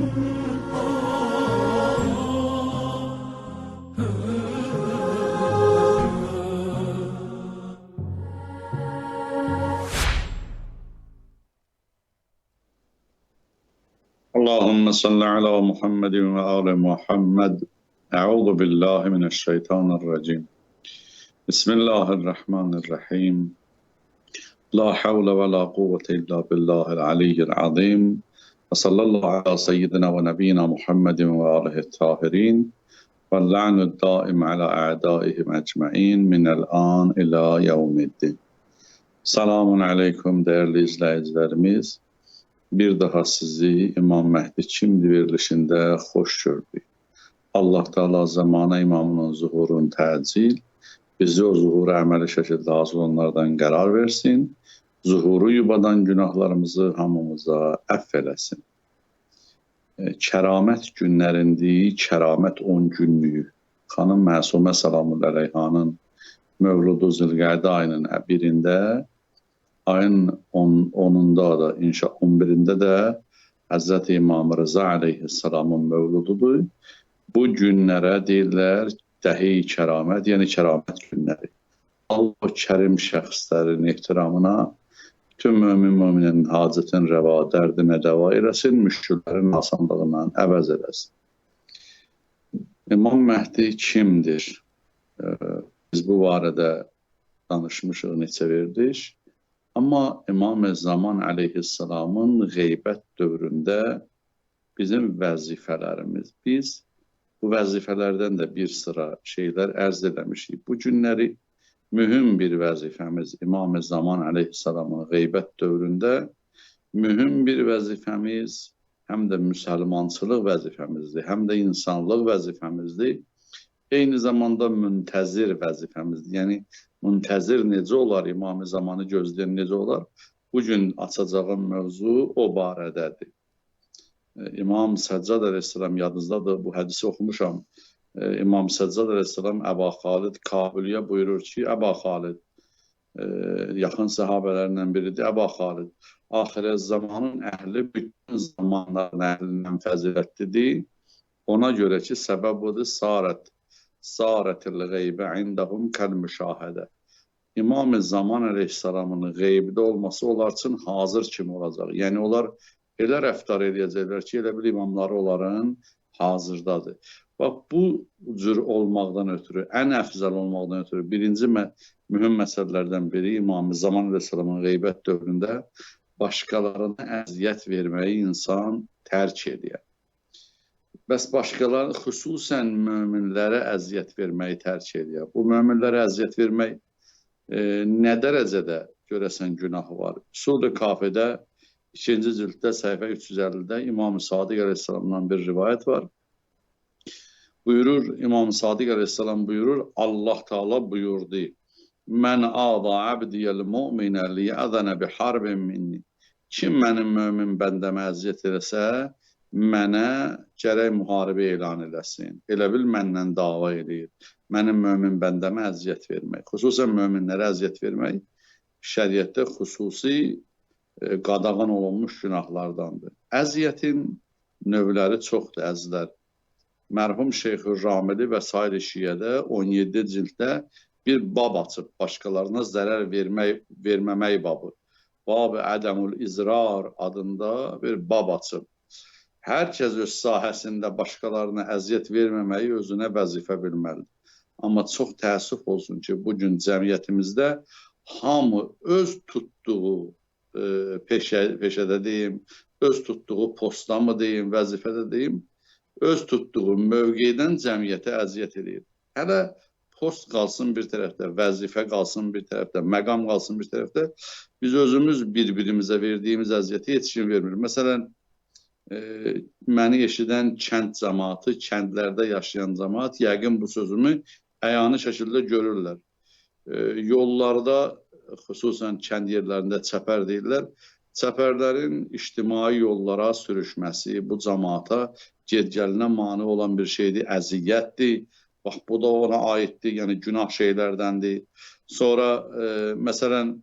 اللهم صل على محمد وآل محمد. أعوذ بالله من الشيطان الرجيم. بسم الله الرحمن الرحيم. لا حول ولا قوة إلا بالله العلي العظيم. وصلى الله على سيدنا ونبينا محمد وآله الطاهرين واللعن الدائم على أعدائهم أجمعين من الآن إلى يوم الدين Selamun Aleyküm değerli izleyicilerimiz. Bir daha sizi İmam Mehdi kimdir verilişində xoş gördük. Allah Teala zamana imamının zuhurun təcil, bizi o zuhura əməli şəkildə hazır olanlardan qərar versin, zuhuru yubadan günahlarımızı hamımıza əff eləsin. E, Kəramət günlərindir, kəramət 10 günlüyü. Xanım Məsumə Salamul Əleyhanın Mövludu Zilqədə ayının birində ayın 10 10-unda da inşa 11-də də Həzrət İmam Rıza əleyhissalamın mövlududur. Bu günlərə deyirlər dəhi kəramət, yəni kəramət günləri. Allah kərim şəxslərin ehtiramına bütün mömin möminin hacətin rəva, dərdinə dəva eləsin, müşküllərin asanlığından əvəz eləsin. İmam Məhdi kimdir? Biz bu barədə danışmışıq neçə verdik. Amma İmam-ı Zaman əleyhissalamın qeybət dövründə bizim vəzifələrimiz, biz bu vəzifələrdən də bir sıra şeylər ərz eləmişik. Bu günləri mühüm bir vəzifəmiz İmam-ı Zaman əleyhissalamın qeybət dövründə mühüm bir vəzifəmiz həm də müsəlmançılıq vəzifəmizdir, həm də insanlıq vəzifəmizdir. Eyni zamanda müntəzir vəzifəmizdir. Yəni müntəzir necə olar, İmam-ı Zamanı gözləyən necə olar? Bu gün açacağım mövzu o barədədir. E, İmam Səccad əleyhissalam yadınızdadır, bu hədisi oxumuşam. İmam Səccad əleyhissalam Əba Xalid Kabilyə buyurur ki, Əba Xalid e, yaxın səhabələrindən biridir. Əba Xalid axirət zamanın əhli bütün zamanların əhlindən fəzilətlidir. Ona görə ki, səbəb budur, sarət saratil qeybə indahum kal müşahidə. İmam-ı Zaman əleyhissalamın qeybdə olması onlar üçün hazır kimi olacaq. Yəni onlar elə rəftar edəcəklər ki, elə bil imamları onların hazırdadır. Bax bu cür olmaqdan ötürü, ən əfzəl olmaqdan ötürü birinci mə mühüm məsələlərdən biri İmam-ı Zaman əleyhissalamın qeybət dövründə başqalarına əziyyət verməyi insan tərk edir. Bəs başqaları xüsusən möminlərə əziyyət verməyi tərk edir. Bu möminlərə əziyyət vermək e, nə dərəcədə görəsən günahı var? Sur-i Kafedə 2-ci cilddə səhifə 350-də İmam Sadiq əleyhissalamdan bir rivayət var. Buyurur İmam Sadiq əleyhissalam buyurur Allah Taala buyurdu: "Mən ada abdiyel mu'minə liyəzənə bi harbin minni." Kim mənim mömin bəndəmə əziyyət eləsə, mənə gərək müharibə elan eləsin. Elə bil məndən dava eləyir. Mənim mömin bəndəmə əziyyət vermək, xüsusən möminlərə əziyyət vermək şəriətdə xüsusi qadağan olunmuş günahlardandır. Əziyyətin növləri çoxdur əzizlər. Mərhum Şeyxü Ramili və sair şiyədə 17 cilddə bir bab açıb başqalarına zərər vermək, verməmək babı. Bab-ı Ədəmül İzrar adında bir bab açıb hər kəs öz sahəsində başqalarına əziyyət verməməyi özünə vəzifə bilməlidir. Amma çox təəssüf olsun ki, bu gün cəmiyyətimizdə hamı öz tutduğu e, peşə, peşədə deyim, öz tutduğu postda mı deyim, vəzifədə deyim, öz tutduğu mövqedən cəmiyyətə əziyyət edir. Hələ post qalsın bir tərəfdə, vəzifə qalsın bir tərəfdə, məqam qalsın bir tərəfdə, biz özümüz bir-birimizə verdiyimiz əziyyəti kim vermir. Məsələn, e, məni eşidən kənd cəmaatı, kəndlərdə yaşayan cəmaat yəqin bu sözümü əyani şəkildə görürlər. E, yollarda, xüsusən kənd yerlərində çəpər deyirlər, çəpərlərin ictimai yollara sürüşməsi bu cəmaata gedgəlinə mane olan bir şeydir, əziyyətdir. Bax, bu da ona aiddir, yəni günah şeylərdəndir. Sonra, e, məsələn,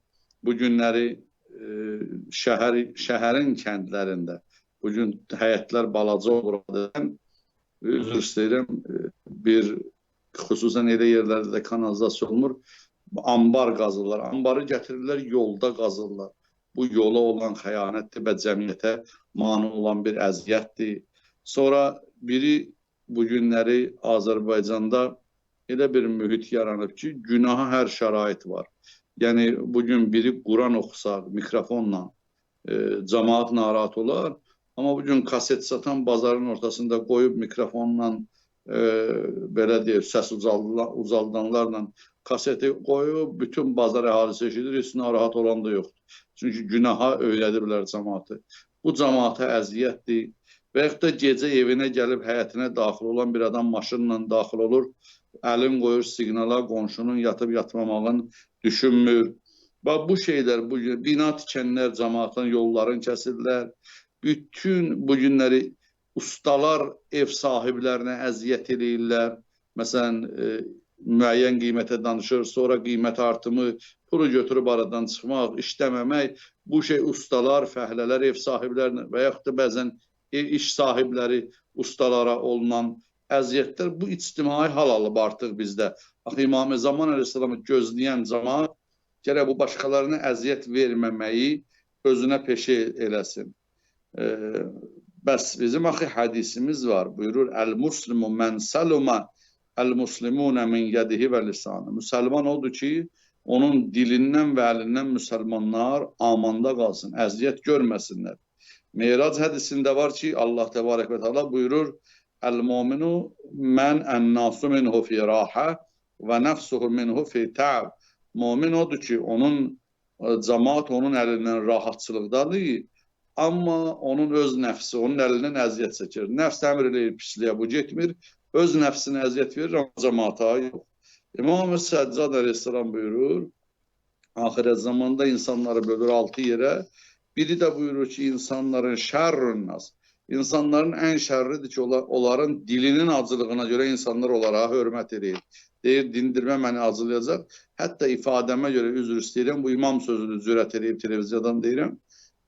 bu günləri e, şəhər, şəhərin kəndlərində Bu gün həyətlər balaca olur adətən. Üzr istəyirəm, bir xüsusən elə yerlərdə də kanalizasiya olmur. Ambar qazırlar. Ambarı gətirirlər, yolda qazırlar. Bu yola olan xəyanətdir və cəmiyyətə mane olan bir əziyyətdir. Sonra biri bu günləri Azərbaycanda elə bir mühit yaranıb ki, günaha hər şərait var. Yəni bu gün biri Quran oxusa mikrofonla e, cemaat narahat olar. Amma bu gün kaset satan bazarın ortasında qoyub mikrofonla e, belə deyək, səs ucaldanlarla kaseti qoyub bütün bazar əhalisi eşidir, heç narahat olan da yoxdur. Çünki günaha öyrədirlər cemaatı. Bu cemaata əziyyətdir. Və yaxud da gecə evinə gəlib həyətinə daxil olan bir adam maşınla daxil olur, əlin qoyur siqnala, qonşunun yatıb yatmamağını düşünmür. Bax bu şeylər, bu bina tikənlər cemaatın yollarını kəsirlər. Bütün bu günləri ustalar ev sahiblərinə əziyyət eləyirlər. Məsələn, e, müəyyən qiymətə danışır, sonra qiymət artımı, pulu götürüb aradan çıxmaq, işləməmək, bu şey ustalar, fəhlələr ev sahiblərinə və yaxud da bəzən iş sahibləri ustalara olunan əziyyətlər bu ictimai hal alıb artıq bizdə. Axı İmam Zaman Əleyhisselamı gözləyən cəmaət gərək bu başqalarına əziyyət verməməyi özünə peşə eləsin. E, bəs bizim axı hədisimiz var. Buyurur: "El-muslimu men saluma el-muslimuna min yedihi və lisanı." Müsəlman odur ki, onun dilindən və əlindən müsəlmanlar amanda qalsın, əziyyət görməsinlər. Meyrac hədisində var ki, Allah Tebarək və Teala buyurur: "El-mu'minu men en-nasu minhu fi raha və nefsuhu minhu fi ta'ab." Mömin odur ki, onun e, cemaat onun əlindən rahatçılıqdadır, amma onun öz nəfsi onun əlindən əziyyət çəkir. Nəfs əmr eləyir pisliyə, bu getmir. Öz nəfsinə əziyyət verir, amma cemaata yox. İmam Səccad əleyhissalam buyurur, ahirət zamanda insanları bölür altı yerə. Biri də buyurur ki, insanların şərrün nas. İnsanların ən şərridir ki, onların dilinin acılığına görə insanlar onlara hörmət edir. Deyir, dindirmə məni acılayacaq. Hətta ifadəmə görə üzr istəyirəm, bu imam sözünü cürət edib televiziyadan deyirəm.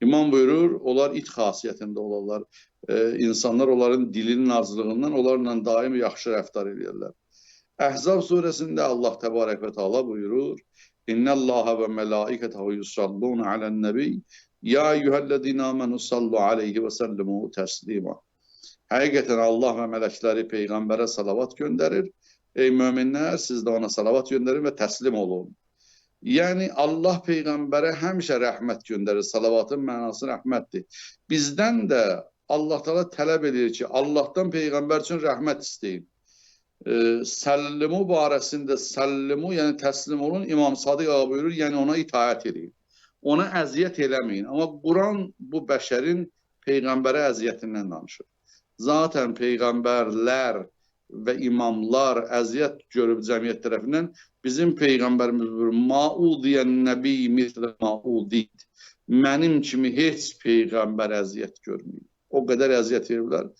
İmam buyurur, onlar it xasiyyətində olarlar. Ee, insanlar onların dilinin acılığından onlarla daim yaxşı rəftar edirlər. Əhzab surəsində Allah təbarək və taala buyurur: İnnallaha və mələikətəhu yusalluna alən-nəbi ya eyyuhellezina amenu sallu alayhi və sallimu təslima. Həqiqətən Allah və mələkləri peyğəmbərə salavat göndərir. Ey möminlər, siz də ona salavat göndərin və təslim olun. Yəni Allah peyğəmbərə həmişə rəhmət göndərir. Salavatın mənası rəhmətdir. Bizdən də Allah Taala tələb edir ki, Allahdan peyğəmbər üçün rəhmət istəyin. E, səllimu barəsində səllimu, yəni təslim olun. İmam Sadiq ağa buyurur, yəni ona itaət edin. Ona əziyyət eləməyin. Amma Quran bu bəşərin peyğəmbərə əziyyətindən danışır. Zaten peyğəmbərlər və imamlar əziyyət görüb cəmiyyət tərəfindən bizim peyğəmbərimiz buyurur: "Maudiyən nəbi mislə maudid." Mənim kimi heç peyğəmbər əziyyət görməyib. O qədər əziyyət verirlər.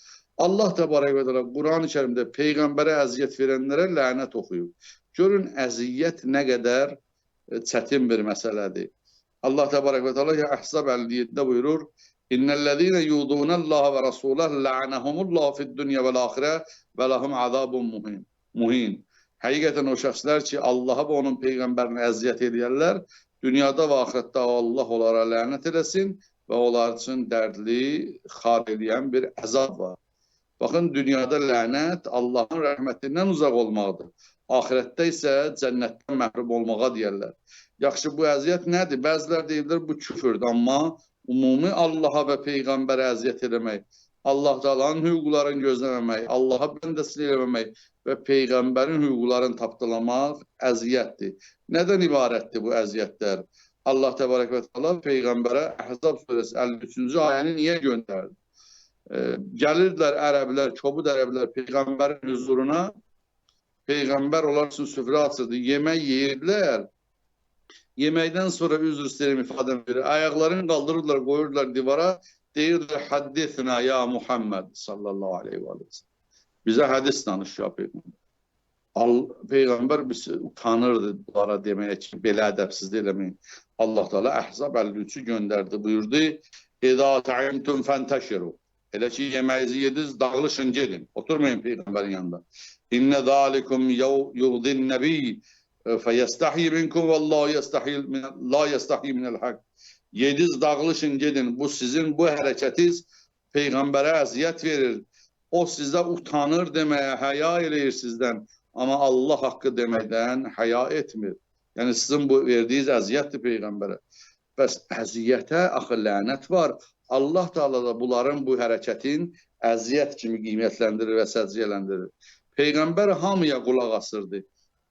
Allah təbarək və təala Quran-ı-Kərimdə peyğəmbərə əziyyət verənlərə lənət oxuyub. Görün əziyyət nə qədər e, çətin bir məsələdir. Allah təbarək və təala Əhzab 57-də buyurur: İnnellezîne yûdûnallâhe ve rasûleh la'anehumullâhu fid-dunya vel-âhire və lahum azabun muhin. Muhin. Həqiqətən o şəxslər ki, Allaha və onun peyğəmbərinə əziyyət edərlər, dünyada və axirətdə Allah onlara lənət eləsin və onlar üçün dərdli, xar edən bir əzab var. Baxın, dünyada lənət Allahın rəhmətindən uzaq olmaqdır. Ahirətdə isə cənnətdən məhrum olmağa deyərlər. Yaxşı, bu əziyyət nədir? Bəzilər deyirlər, bu küfürdür, amma ümumi Allaha və Peyğəmbərə əziyyət eləmək, Allah Taala'nın hüquqlarını gözləməmək, Allaha bəndəsilik eləməmək və Peyğəmbərin hüquqlarını tapdalamaq əziyyətdir. Nədən ibarətdir bu əziyyətlər? Allah Təbarək və Teala Peyğəmbərə Əhzab surəsi 53-cü ayəni niyə göndərdi? E, gəlirdilər ərəblər, kobud ərəblər Peyğəmbərin huzuruna, Peyğəmbər onlar üçün süfrə açırdı, yemək yeyirdilər. Yeməkdən sonra üzr istəyirəm ifadəm verir. Ayaqlarını qaldırırlar, qoyurlar divara, deyirlər haddithna ya Muhammed sallallahu aleyhi ve sellem. Bizə hədis danış ya Peyğəmbər. Al, Peyğəmbər bizi utanırdı bunlara deməyə ki, belə ədəbsizlik eləməyin. Allah Teala Əhzab 53-ü göndərdi, buyurdu: "İza ta'imtum fentəşiru." Elə ki yeməğinizi yediniz, dağılışın gedin. Oturmayın peyğəmbərin yanında. İnne zalikum yuğdin nebi feyestahi minkum vallahu yestahi min la yestahi minel hak. Yediniz, dağılışın gedin. Bu sizin bu hərəkətiniz peyğəmbərə əziyyət verir. O sizdə utanır deməyə, həya eləyir sizdən. Amma Allah haqqı deməkdən həya etmir. Yəni sizin bu verdiyiniz əziyyətdir peyğəmbərə. Bəs əziyyətə axı lənət var. Allah Teala da bunların bu hərəkətin əziyyət kimi qiymətləndirir və səciyyələndirir. Peyğəmbər hamıya qulaq asırdı.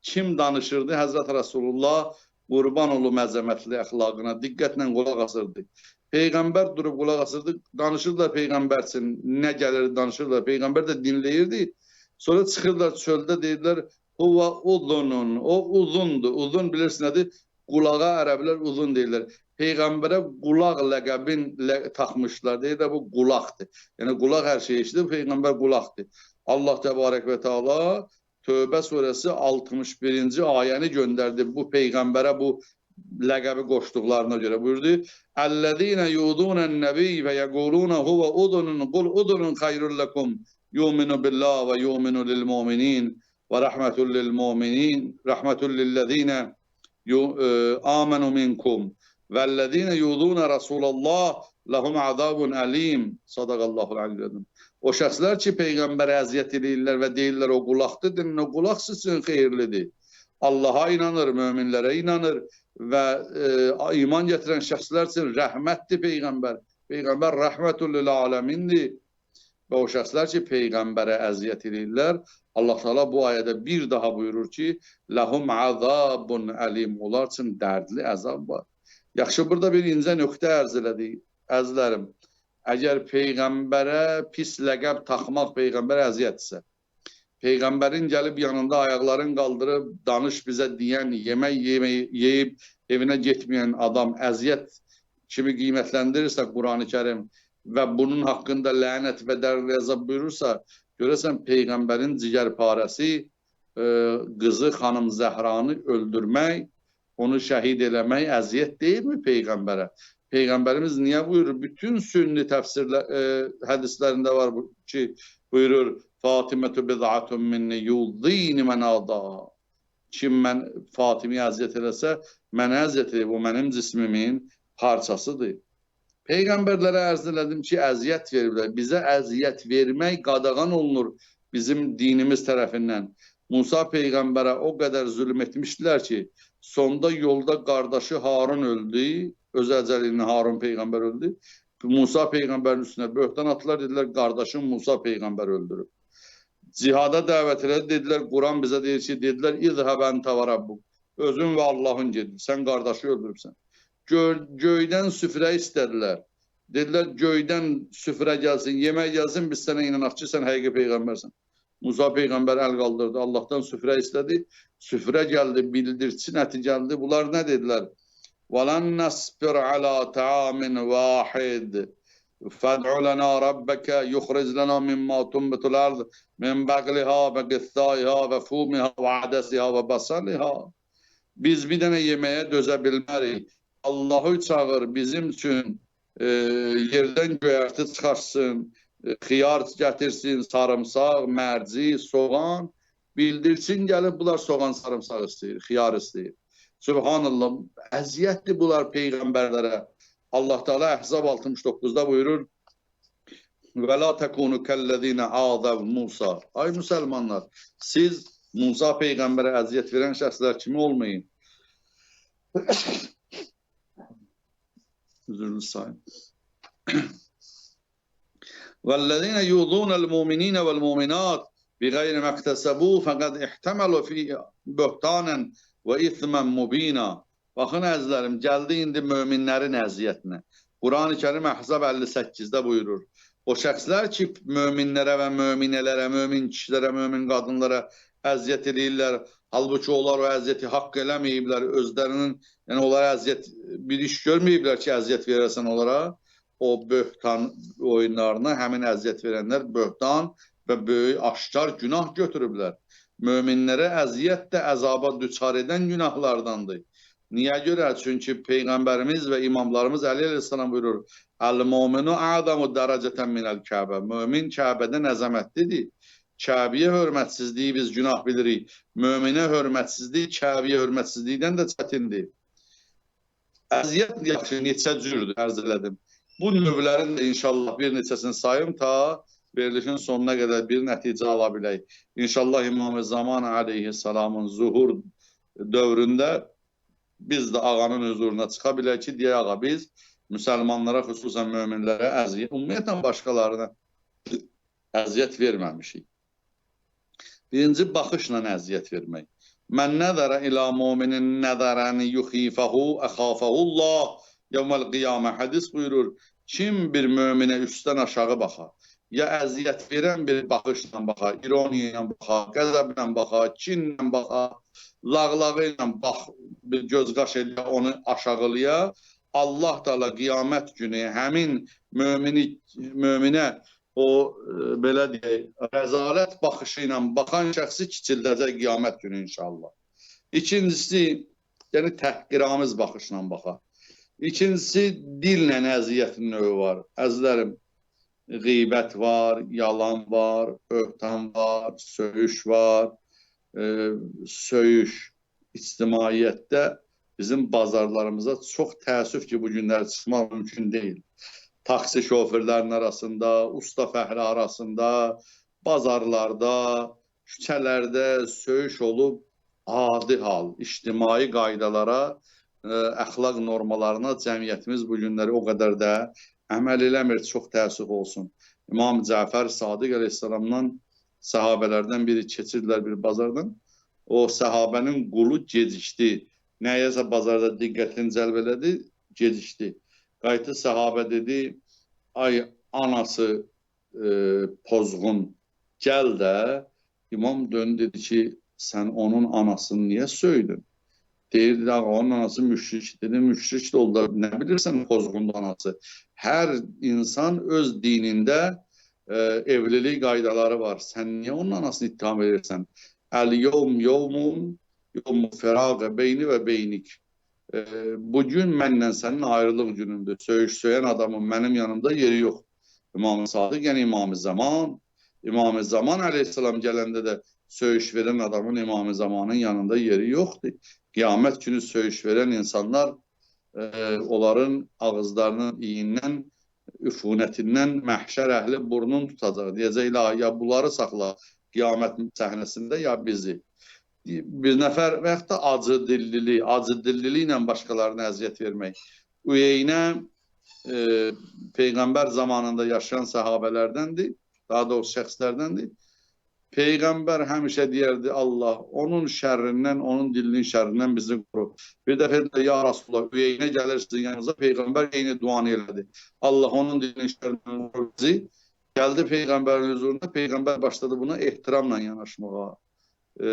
Kim danışırdı? Həzrət Rasulullah qurban olum əzəmətli əxlaqına diqqətlə qulaq asırdı. Peyğəmbər durub qulaq asırdı, danışırlar Peyğəmbərsin, nə gəlir danışırlar. Peyğəmbər də dinləyirdi. Sonra çıxırlar çöldə deyirlər, Huva uzunun, o uzundur. Uzun bilirsin nədir? Qulağa ərəblər uzun deyirlər. Peyğəmbərə qulaq ləqəbin lə taxmışlar. Deyirlər bu qulaqdır. Yəni qulaq hər şey eşidir, Peyğəmbər qulaqdır. Allah Təbarək və Teala Tövbə surəsi 61-ci ayəni göndərdi bu peyğəmbərə bu ləqəbi qoşduqlarına görə buyurdu. Əllezine yudunən-nəbi və yəquluna huve udunun qul udunun xayrul lekum yuminu billah və yuminu lil mu'minin və rahmetul lil mu'minin rahmetul lillezine amenu minkum vəllezine yuduna Rasulallah lahum azabun alim. Sadaqallahul aliyyədim. O şəxslər ki, Peyğəmbərə əziyyət edirlər və deyirlər o qulaqdır, o qulaq sizin xeyirlidir. Allaha inanır, möminlərə inanır və e, iman gətirən şəxslər üçün rəhmətdir Peyğəmbər. Peyğəmbər rəhmətul lil aləmindir. Və o şəxslər ki, Peyğəmbərə əziyyət edirlər, Allah Teala bu ayədə bir daha buyurur ki, lahum azabun alim. Onlar üçün dərdli əzab var. Yaxşı, burada bir incə nöqtə ərz elədik, əzlərim. Əgər Peyğəmbərə pis ləqəb taxmaq Peyğəmbərə əziyyətsə, Peyğəmbərin gəlib yanında ayaqların qaldırıb danış bizə deyən, yemək yeyib evinə getməyən adam əziyyət kimi qiymətləndirirsə Qurani Kərim və bunun haqqında lənət və dərli əzab buyurursa, görəsən Peyğəmbərin cigərparəsi e, qızı xanım Zəhranı öldürmək, onu şəhid eləmək əziyyət deyilmi Peyğəmbərə? Peyğəmbərimiz niyə buyurur? Bütün sünni təfsirlər e, hədislərində var bu, ki, buyurur Fatimətu bid'atun minni yuldini mən ada. Kim mən Fatimi əziyyət eləsə, mənə əziyyət edib, o mənim cismimin parçasıdır. Peyğəmbərlərə ərz elədim ki, əziyyət veriblər. Bizə əziyyət vermək qadağan olunur bizim dinimiz tərəfindən. Musa Peyğəmbərə o qədər zülm etmişdilər ki, sonda yolda qardaşı Harun öldü, öz əcəlini Harun Peyğəmbər öldü. Musa Peyğəmbərin üstünə böhtan attılar, dedilər qardaşım Musa Peyğəmbər öldürüb. Cihada dəvət elədi, dedilər Quran bizə deyir ki, dedilər İzhəbən təvarabbuk. Özün və Allahın gedin, sən qardaşı öldürübsən. Gö göydən süfrə istədilər. Dedilər göydən süfrə gəlsin, yemək gəlsin, biz sənə inanaq ki, sən həqiqi peyğəmbərsən. Musa peyğəmbər əl qaldırdı, Allahdan süfrə istədi. Süfrə gəldi, bildirçin əti gəldi. Bunlar nə dedilər? وَلَنْ نَصْبِرْ عَلَى طَعَامٍ وَاحِدٍ فَادْعُ لَنَا رَبَّكَ يُخْرِجْ لَنَا مِمَّا تُنْبِتُ الْأَرْضُ مِنْ بَقْلِهَا وَقِثَّائِهَا وَفُومِهَا وَعَدَسِهَا وَبَصَلِهَا Biz bir dənə yeməyə dözə bilmərik. Allahı çağır bizim üçün e, yerdən göyərti çıxarsın, e, xiyar gətirsin, sarımsaq, mərci, soğan, bildirsin gəlib bunlar soğan, sarımsaq istəyir, xiyar istəyir. Subhanallah, əziyyətdir bunlar peyğəmbərlərə. Allah Teala Əhzab 69-da buyurur: "Və la takunu kellezina azav Musa." Ay müsəlmanlar, siz Musa peyğəmbərə əziyyət verən şəxslər kimi olmayın. Üzrünüz sayın. وَالَّذِينَ يُؤْذُونَ الْمُؤْمِنِينَ وَالْمُؤْمِنَاتِ بِغَيْرِ مَا اكْتَسَبُوا فَقَدْ احْتَمَلُوا فِي بُهْتَانًا وَإِثْمًا مُبِينًا Baxın əzizlərim, gəldi indi möminlərin əziyyətinə. Qurani Kərim Əhzab 58-də buyurur. O şəxslər ki, möminlərə və möminələrə, mömin kişilərə, mömin qadınlara əziyyət edirlər. Halbuki onlar o əziyyəti haqq eləməyiblər, özlərinin, yəni onlara əziyyət, bir iş görməyiblər ki, əziyyət verəsən onlara. O böhtan oyunlarına həmin əziyyət verənlər böhtan və böyük aşkar günah götürüblər. Möminlərə əziyyət də əzaba düçar edən günahlardandır. Niye göre? Çünkü Peygamberimiz ve imamlarımız aleyhisselam buyurur. El-muminu a'zamu dereceten minel Kabe. Mümin Kabe'den əzəmətlidir. Kabe'ye hörmətsizliyi biz günah bilirik. Möminə hörmətsizlik Kabe'ye hörmətsizlikdən də çətindir. Əziyyət yaxşı neçə cürdür ərz elədim. Bu növlərin də inşallah bir neçəsini sayım ta verilişin sonuna qədər bir nəticə ala bilək. İnşallah İmam-ı Zaman aleyhisselamın zuhur dövründə biz də ağanın huzuruna çıxa bilək ki, deyək ağa biz müsəlmanlara, xüsusən möminlərə əziyyət, ümumiyyətlə başqalarına əziyyət verməmişik. Birinci baxışla əziyyət vermək. Mən nəzərə ilə müminin nəzərəni yuxifəhu əxafəhullah yevməl qiyamə hədis buyurur. Kim bir möminə üstdən aşağı baxar, ya əziyyət verən bir baxışla baxar, ironiya ilə baxar, qəzəblə baxar, kinlə baxar, lağlağı ilə bax, bir göz qaş elə onu aşağılaya, Allah Teala qiyamət günü həmin mömini möminə o e, belə deyək, rəzalət baxışı ilə baxan şəxsi kiçildəcək qiyamət günü inşallah. İkincisi, yəni təhqiramiz baxışla baxar. İkincisi, dillə əziyyətin növü var. Əzizlərim, qeybət var, yalan var, öhtən var, söyüş var, e, söyüş ictimaiyyətdə bizim bazarlarımıza çox təəssüf ki, bu günlər çıxmaq mümkün deyil. Taksi şoförlərinin arasında, usta fəhlə arasında, bazarlarda, küçələrdə söyüş olub adi hal, ictimai qaydalara, ə, əxlaq normalarına cəmiyyətimiz bu günləri o qədər də əməl eləmir, çox təəssüf olsun. İmam Cəfər Sadiq əleyhissalamdan səhabələrdən biri keçirdilər bir bazardan. O səhabənin qulu gecikdi. Nəyəsə bazarda diqqətini cəlb elədi, gecikdi. Qayıtı səhabə dedi, ay anası e, pozğun, gəl də. İmam döndü dedi ki, sən onun anasını niyə söydün? Deyirdi, ağa, onun anası müşrik. Dedi, müşrik də oldu. Nə bilirsən pozğundu anası? Hər insan öz dinində e, evlilik qaydaları var. Sən niyə onun anasını ittiham edirsən? Əl-yevm yevmun yevmu fəraqə beyni və beynik. E, bugün mənlə sənin ayrılıq günündür. Söyüş söyən adamın mənim yanımda yeri yox. İmam-ı Sadiq, yəni İmam-ı Zaman. İmam-ı Zaman aleyhisselam gələndə də söyüş verən adamın İmam-ı Zamanın yanında yeri yoxdur. Qiyamət günü söyüş verən insanlar e, onların ağızlarının iyindən, üfunətindən məhşər əhli burnun tutacaq. Deyəcək, la, ya bunları saxla qiyamət səhnəsində, ya bizi. Bir nəfər və yaxud da acı dillili, acı dillili ilə başqalarına əziyyət vermək. Üyeynə e, Peyğəmbər zamanında yaşayan səhabələrdəndir, daha doğrusu şəxslərdəndir. Peyğəmbər həmişə deyərdi Allah onun şərrindən, onun dilinin şərrindən bizi qoru. Bir dəfə də ya Rasulullah üyeyinə gəlir sizin yanınıza Peyğəmbər eyni duanı elədi. Allah onun dilinin şərrindən qoru bizi. Gəldi Peyğəmbərin huzurunda Peyğəmbər başladı buna ehtiramla yanaşmağa. E,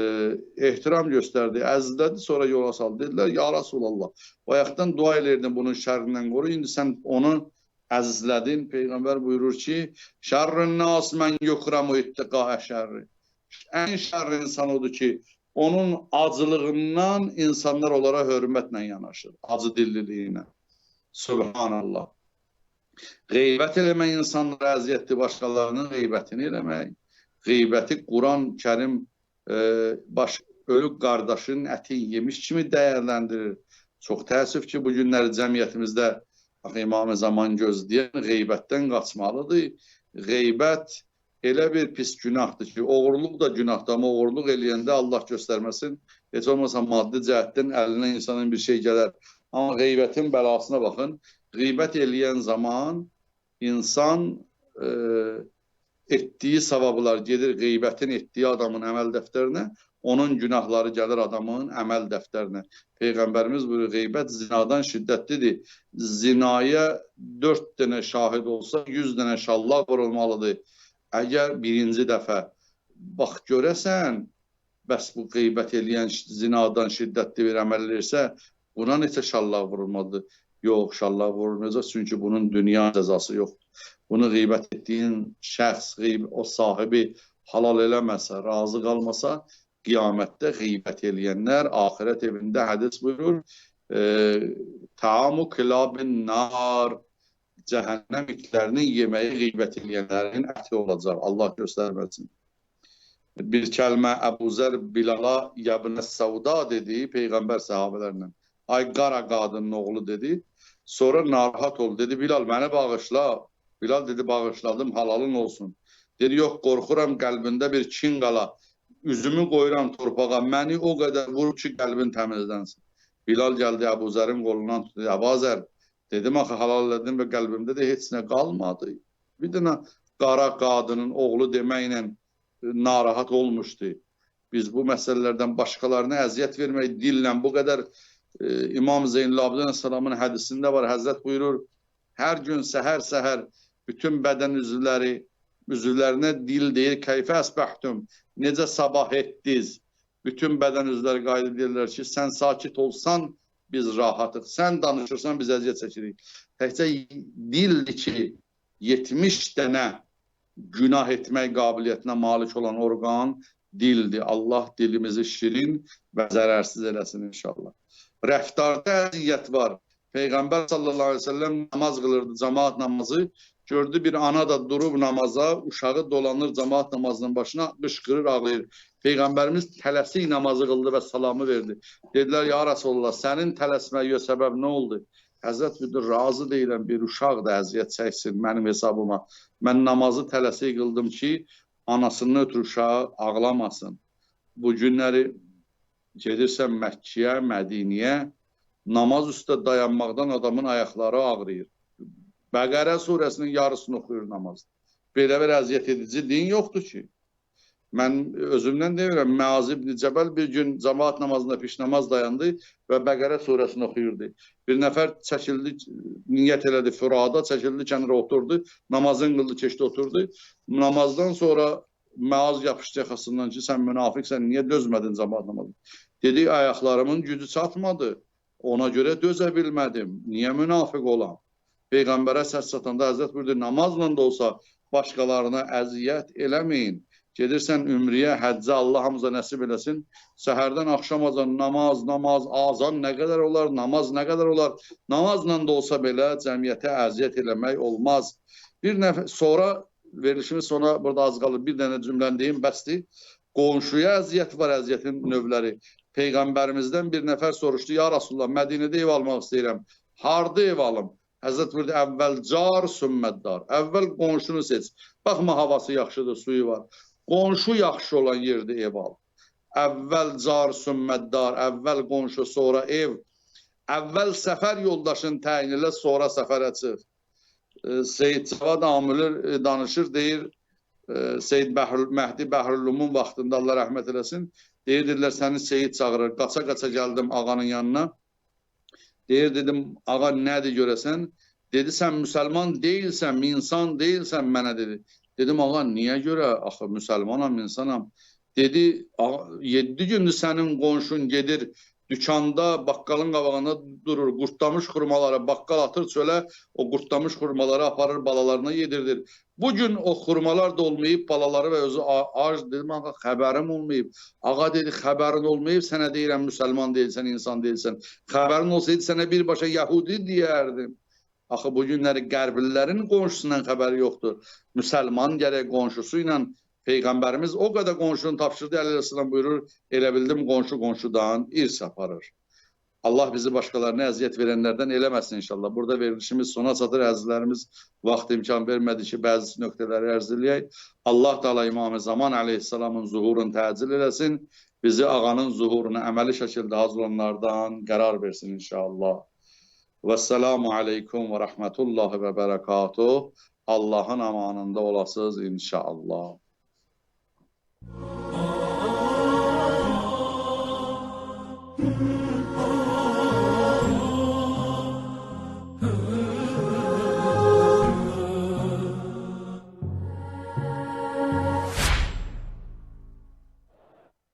ehtiram göstərdi, əzizlədi, sonra yola saldı. Dedilər ya Rasulullah, bayaqdan dua eləyirdin bunun şərrindən qoru. İndi sən onu əzizlədin. Peyğəmbər buyurur ki, şərrün nas mən yukramu ittiqaə şərri. Ən şərri insan odur ki, onun acılığından insanlar onlara hörmətlə yanaşır, acı dilliliyinə. Subhanallah. Qeybət eləmək insanlara əziyyətli başqalarının qeybətini eləmək. Qeybəti Quran-Kərim baş ölü qardaşın əti yemiş kimi dəyərləndirir. Çox təəssüf ki, bu günləri cəmiyyətimizdə Bax, İmam-ı Zaman gözləyən qeybətdən qaçmalıdır. Qeybət elə bir pis günahdır ki, oğurluq da günahdır, amma oğurluq eləyəndə Allah göstərməsin, heç olmasa maddi cəhətdən əlinə insanın bir şey gələr. Amma qeybətin bəlasına baxın, qeybət eləyən zaman insan e, etdiyi savablar gedir qeybətin etdiyi adamın əməl dəftərinə, onun günahları gəlir adamın əməl dəftərinə. Peyğəmbərimiz buyurur, qeybət zinadan şiddətlidir. Zinaya dörd dənə şahid olsa, yüz dənə şallah vurulmalıdır. Əgər birinci dəfə, bax görəsən, bəs bu qeybət eləyən zinadan şiddətli bir əməl edirsə, buna neçə şallah vurulmalıdır? Yox, şallah vurulmayacaq, çünki bunun dünya cəzası yoxdur. Bunu qeybət etdiyin şəxs, o sahibi halal eləməsə, razı qalmasa, qiyamətdə qeybət eləyənlər axirət evində hədis buyurur, e, taamu kilabin nar cehennem itlerinin yemeği gıybet edenlerin eti olacak. Allah göstermesin. Bir kelime Ebu Zer Bilal'a yabne Savda dedi peygamber sahabelerine. Ay qara qadının oğlu dedi. Sonra narahat oldu. Dedi Bilal beni bağışla. Bilal dedi bağışladım halalın olsun. Dedi yok korkuram kalbinde bir çin qala. Üzümü qoyuram torpağa. Məni o qədər vur ki qəlbin təmizlənsin. Bilal gəldi Əbu Zərin qolundan tutdu. Əbu Zər dedim axı halal elədim və qəlbimdə də heç nə qalmadı. Bir dənə qara qadının oğlu deməklə e, narahat olmuşdu. Biz bu məsələlərdən başqalarına əziyyət vermək dillə bu qədər e, İmam Zeynul Abidin Salamın hədisində var. Həzrət buyurur, hər gün səhər-səhər bütün bədən üzvləri üzvlərinə dil deyir, keyfə əsbəhtum, necə sabah etdiniz? Bütün bədən üzvləri qayıdıb deyirlər ki, sən sakit olsan biz rahatıq. Sən danışırsan biz əziyyət çəkirik. Təkcə dildir ki, 70 dənə günah etmək qabiliyyətinə malik olan orqan dildir. Allah dilimizi şirin və zərərsiz eləsin inşallah. Rəftarda əziyyət var. Peyğəmbər sallallahu əleyhi və səlləm namaz qılırdı, cemaat namazı. Gördü bir ana da durub namaza, uşağı dolanır cemaat namazının başına, qışqırır, ağlayır. Peyğəmbərimiz tələsik namazı qıldı və salamı verdi. Dedilər, ya Rasulullah, sənin tələsməyə səbəb nə oldu? Həzrət müdür, razı deyiləm, bir uşaq da əziyyət çəksin mənim hesabıma. Mən namazı tələsik qıldım ki, anasının ötürü uşağı ağlamasın. Bu günləri gedirsən Məkkiyə, Mədiniyə, namaz üstə dayanmaqdan adamın ayaqları ağrıyır. Bəqərə surəsinin yarısını oxuyur namazda. Belə bir əziyyət edici din yoxdur ki. Mən özümdən deyirəm, Məaz ibn Cəbəl bir gün cemaat namazında piş namaz dayandı və Bəqərə surəsini oxuyurdu. Bir nəfər çəkildi, niyyət elədi furada, çəkildi kənara oturdu, namazın qıldı, keçdi oturdu. Namazdan sonra Məaz yapışdı yaxasından ki, sən münafiqsən, niyə dözmədin cemaat namazı? Dedi, ayaqlarımın gücü çatmadı, ona görə dözə bilmədim, niyə münafiq olam? Peyğəmbərə səs çatanda Həzrət buyurdu, namazla da olsa başqalarına əziyyət eləməyin. Gedirsən ümriyə, həccə Allah hamıza nəsib eləsin. Səhərdən axşamacan namaz, namaz, azan nə qədər olar, namaz nə qədər olar. Namazla da olsa belə cəmiyyətə əziyyət eləmək olmaz. Bir nəfər sonra verilişimiz sona burada az qalır. Bir dənə cümləni deyim, bəsdir. Qonşuya əziyyət var, əziyyətin növləri. Peyğəmbərimizdən bir nəfər soruşdu, ya Rasulullah, Mədinədə ev almaq istəyirəm. Harda ev alım? Həzrət buyurdu, əvvəl car, sümməddar. Əvvəl qonşunu seç. Baxma havası yaxşıdır, suyu var. Qonşu yaxşı olan yerdə ev al. Əvvəl car, sümməddar, əvvəl qonşu, sonra ev. Əvvəl səfər yoldaşın təyin elə, sonra səfərə çıx. Seyyid Cavad Amülür e, danışır, deyir, e, Seyyid Bəhrül, Məhdi Bəhrüllumun vaxtında Allah rəhmət eləsin. Deyirdirlər, səni Seyyid çağırır. Qaça-qaça gəldim ağanın yanına. Deyir dedim, ağa nədir görəsən? Dedi, sən müsəlman deyilsən, insan deyilsən mənə dedi. Dedim, ağa niyə görə? Axı müsəlmanam, insanam. Dedi, ağa, 7 gündür sənin qonşun gedir Dükanda baqqalın qabağında durur, qurtlamış xurmaları baqqal atır çölə, o qurtlamış xurmaları aparır balalarına yedirdir. Bugün o xurmalar da olmayıb, balaları və özü ac dedim, ağa xəbərim olmayıb. Ağa dedi, xəbərin olmayıb, sənə deyirəm müsəlman deyilsən, insan deyilsən. Xəbərin olsaydı sənə birbaşa Yahudi deyərdim. Axı bu günləri qərblilərin qonşusundan xəbəri yoxdur. Müsəlman gərək qonşusu ilə Peyğəmbərimiz o qədər qonşunu tapşırdı, Əleyhisselam buyurur, elə bildim qonşu qonşudan irs aparır. Allah bizi başqalarına əziyyət verənlərdən eləməsin inşallah. Burada verilişimiz sona çatır, əzizlərimiz vaxt imkan vermədi ki, bəzi nöqtələri ərz eləyək. Allah Teala İmam-ı Zaman Əleyhisselamın zuhurunu təcil eləsin. Bizi ağanın zuhuruna əməli şəkildə hazır olanlardan qərar versin inşallah. Vəssalamu aleykum və rəhmətullahi və bərəkatuh. Allahın amanında olasınız inşallah. Oh.